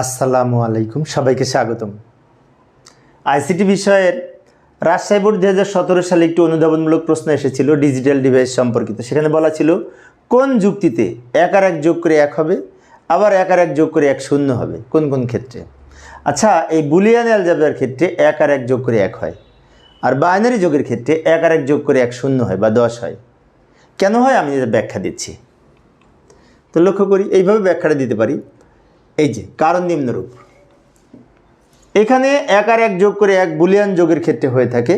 আসসালামু আলাইকুম, সবাইকে স্বাগতম। আইসিটি বিষয়ের রাজশাহী বোর্ড দু হাজার সতেরো সালে একটি অনুধাবনমূলক প্রশ্ন এসেছিল ডিজিটাল ডিভাইস সম্পর্কিত। সেখানে বলা ছিল, কোন যুক্তিতে এক আর এক যোগ করে এক হবে, আবার এক আর এক যোগ করে এক শূন্য হবে? কোন কোন ক্ষেত্রে? আচ্ছা এই বুলিয়ান অ্যালজাবের ক্ষেত্রে এক আর এক যোগ করে এক হয়, আর বাইনারি যোগের ক্ষেত্রে এক আর এক যোগ করে এক শূন্য হয় বা দশ হয়। কেন হয়? আমি ব্যাখ্যা দিচ্ছি। তো লক্ষ্য করি, এইভাবে ব্যাখ্যাটা দিতে পারি। এই যে, কারণ নিম্নরূপ। এখানে এক আর এক যোগ করে এক বুলিয়ান যোগের ক্ষেত্রে হয়ে থাকে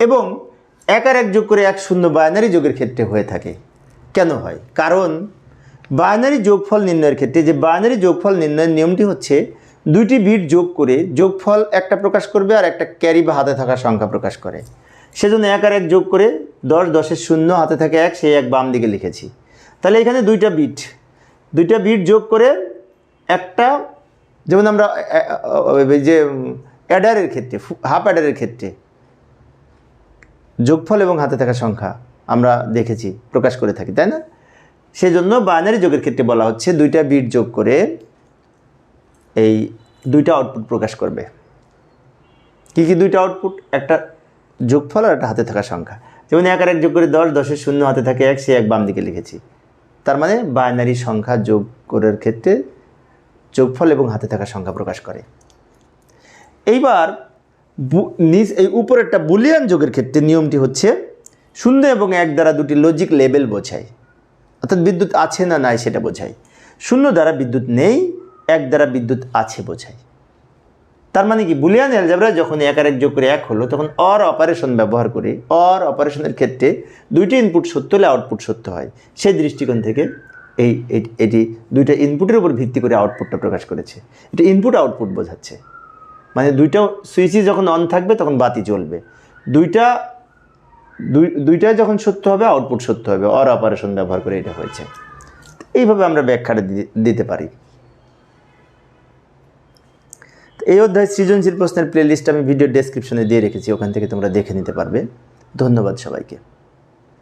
এবং এক আর এক যোগ করে এক শূন্য বাইনারি যোগের ক্ষেত্রে হয়ে থাকে। কেন হয়? কারণ বাইনারি যোগফল নির্ণয়ের ক্ষেত্রে যে বাইনারি যোগফল নির্ণয়ের নিয়মটি হচ্ছে দুইটি বিট যোগ করে যোগফল একটা প্রকাশ করবে আর একটা ক্যারি বা হাতে থাকা সংখ্যা প্রকাশ করে। সেজন্য এক আর এক যোগ করে দশ, দশের শূন্য, হাতে থাকে এক, সেই এক বাম দিকে লিখেছি। তাহলে এখানে দুইটা বিট দুইটা বিট যোগ করে একটা, যেমন আমরা যে অ্যাডারের ক্ষেত্রে হাফ অ্যাডারের ক্ষেত্রে, যোগফল এবং হাতে থাকা সংখ্যা আমরা দেখেছি, প্রকাশ করে থাকি, তাই না? সেই জন্য বাইনারি যোগের ক্ষেত্রে বলা হচ্ছে দুইটা বিট যোগ করে এই দুইটা আউটপুট প্রকাশ করবে। কি কি দুইটা আউটপুট একটা যোগফল আর একটা হাতে থাকা সংখ্যা। যেমন এক আর এক যোগ করে দশ, দশের শূন্য হাতে থাকে এক, সে এক বাম দিকে লিখেছি। তার মানে বাইনারি সংখ্যা যোগ করার ক্ষেত্রে যোগফল এবং হাতে থাকা সংখ্যা প্রকাশ করে। এইবার নিচ এই উপরেরটা বুলিয়ান যোগের ক্ষেত্রে নিয়মটি হচ্ছে শূন্য এবং এক দ্বারা দুটি লজিক লেভেল বোঝায়। অর্থাৎ বিদ্যুৎ আছে না নাই সেটা বোঝায়। শূন্য দ্বারা বিদ্যুৎ নেই, এক দ্বারা বিদ্যুৎ আছে বোঝায়। তার মানে কি? বুলিয়ান অ্যালজাবরা যখন এক আর এক যোগ করে এক হলো, তখন অর অপারেশন ব্যবহার করে অর অপারেশনের ক্ষেত্রে দুইটি ইনপুট সত্য হলে আউটপুট সত্য হয়। সেই দৃষ্টিকোণ থেকে এই এটি দুইটা ইনপুটের উপর ভিত্তি করে আউটপুটটা প্রকাশ করেছে। এটা ইনপুট আউটপুট বোঝাচ্ছে। মানে দুইটা সুইচই যখন অন থাকবে, তখন বাতি জ্বলবে। দুইটা, দুই দুইটাই যখন সত্য হবে আউটপুট সত্য হবে। অর অপারেশন ব্যবহার করে এটা হয়েছে। এইভাবে আমরা ব্যাখ্যাটা দিতে পারি। এই অধ্যায় সৃজনশীল প্রশ্নের প্লেলিস্ট আমি ভিডিও ডেসক্রিপশনে দিয়ে রেখেছি। ওখান থেকে তোমরা দেখে নিতে পারবে। ধন্যবাদ সবাইকে।